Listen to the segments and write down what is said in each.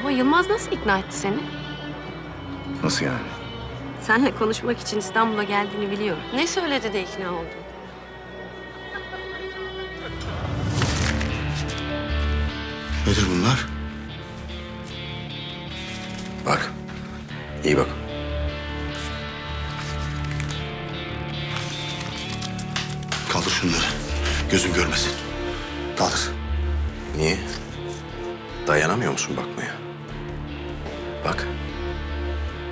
Baba Yılmaz nasıl ikna etti seni? Nasıl yani? Seninle konuşmak için İstanbul'a geldiğini biliyor. Ne söyledi de ikna oldun? Nedir bunlar? Bak. iyi bak. Kaldır şunları. Gözüm görmesin. Kaldır. Niye? Dayanamıyor musun bakmaya? Bak.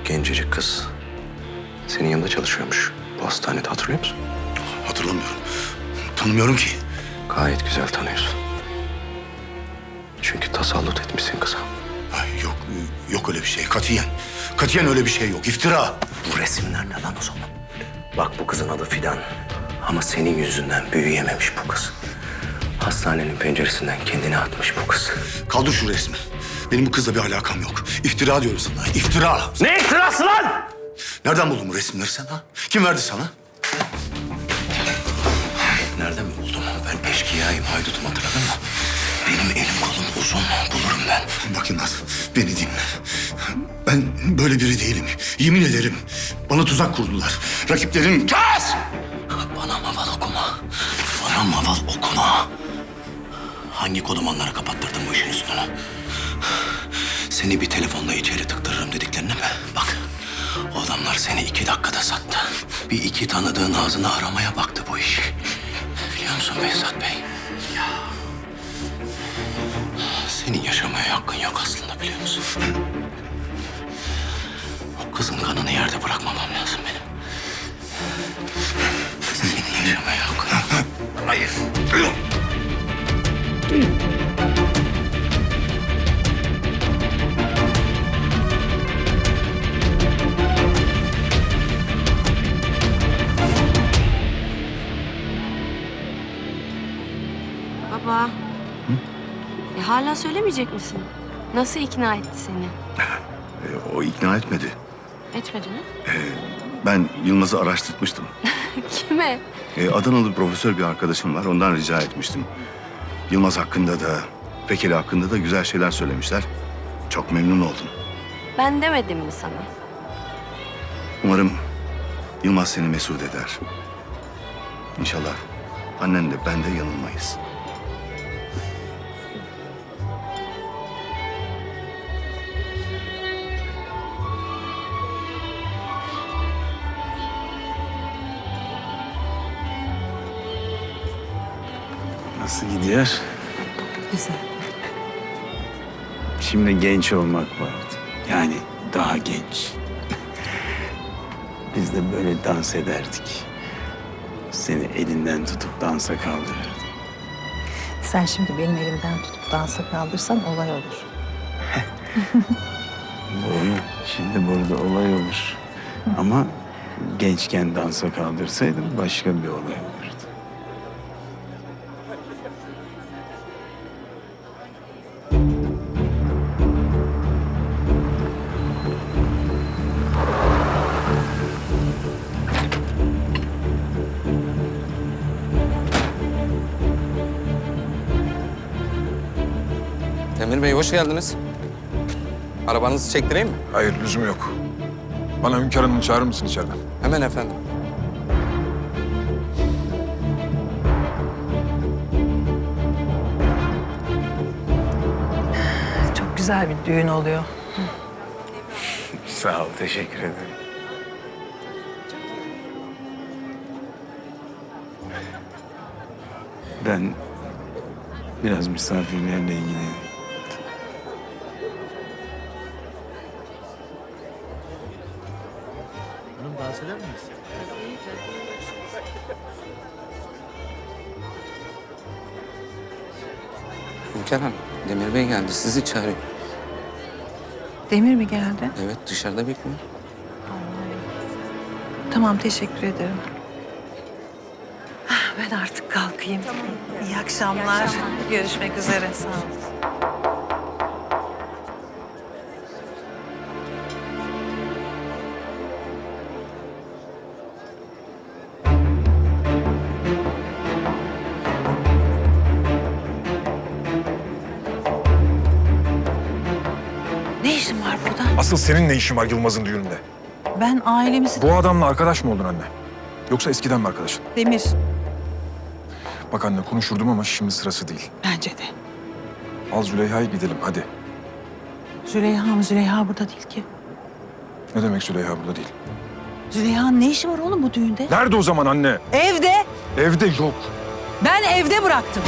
Gencecik kız. Senin yanında çalışıyormuş. Bu hastanede hatırlıyor musun? Hatırlamıyorum. Tanımıyorum ki. Gayet güzel tanıyorsun. Çünkü tasallut etmişsin kıza. Ay yok, yok öyle bir şey. Katiyen. Katiyen öyle bir şey yok. İftira. Bu resimler ne lan o zaman? Bak bu kızın adı Fidan. Ama senin yüzünden büyüyememiş bu kız. Hastanenin penceresinden kendini atmış bu kız. Kaldır şu resmi. Benim bu kızla bir alakam yok. İftira diyorum sana. İftira. Ne iftirası lan? Nereden buldun bu resimleri sen ha? Kim verdi sana? Nereden mi buldum? Ben eşkıyayım, haydutum hatırladın mı? Benim elim kolum uzun, bulurum ben. Bak Yılmaz, beni dinle. Ben böyle biri değilim. Yemin ederim. Bana tuzak kurdular. Rakiplerim... Kes! Bana maval okuma. Bana maval okuma. Hangi kodumanlara kapattırdın bu işin üstünü? Seni bir telefonla içeri tıktırırım dediklerini mi? Bak, o adamlar seni iki dakikada sattı. Bir iki tanıdığın ağzını aramaya baktı bu iş. Biliyor musun Behzat Bey? Ya. Senin yaşamaya hakkın yok aslında biliyor musun? O kızın kanını yerde bırakmamam lazım benim. Hala söylemeyecek misin? Nasıl ikna etti seni? E, o ikna etmedi. Etmedi mi? Ben Yılmaz'ı araştırmıştım. Kime? E, Adanalı profesör bir arkadaşım var. Ondan rica etmiştim. Yılmaz hakkında da, Fekeli hakkında da güzel şeyler söylemişler. Çok memnun oldum. Ben demedim mi sana? Umarım Yılmaz seni mesut eder. İnşallah annen de ben de yanılmayız. Nasıl gidiyor? Güzel. Şimdi genç olmak vardı. Yani daha genç. Biz de böyle dans ederdik. Seni elinden tutup dansa kaldırırdım. Sen şimdi benim elimden tutup dansa kaldırsan olay olur. Doğru. Şimdi burada olay olur. Ama gençken dansa kaldırsaydım başka bir olay olurdu. Demir Bey hoş geldiniz. Arabanızı çektireyim mi? Hayır lüzum yok. Bana Hünkar Hanım'ı çağırır mısın içeriden? Hemen efendim. Çok güzel bir düğün oluyor. Sağ ol, teşekkür ederim. Ben biraz misafirlerle ilgileneyim. Hünkar Hanım, Demir Bey geldi. Sizi çağırıyor. Demir mi geldi? Evet, dışarıda bekliyor. Tamam teşekkür ederim. Ah, Ben artık kalkayım. İyi akşamlar. Görüşmek üzere. Sağ olun. İşin var burada? Asıl senin ne işin var Yılmaz'ın düğününde? Ben ailemizi... Bu adamla arkadaş mı oldun anne? Yoksa eskiden mi arkadaşın? Demir. Bak anne konuşurdum ama şimdi sırası değil. Bence de. Al Züleyha'yı gidelim hadi. Züleyha mı? Züleyha burada değil ki. Ne demek Züleyha burada değil? Züleyha'nın ne işi var oğlum bu düğünde? Nerede o zaman anne? Evde. Evde yok. Ben evde bıraktım.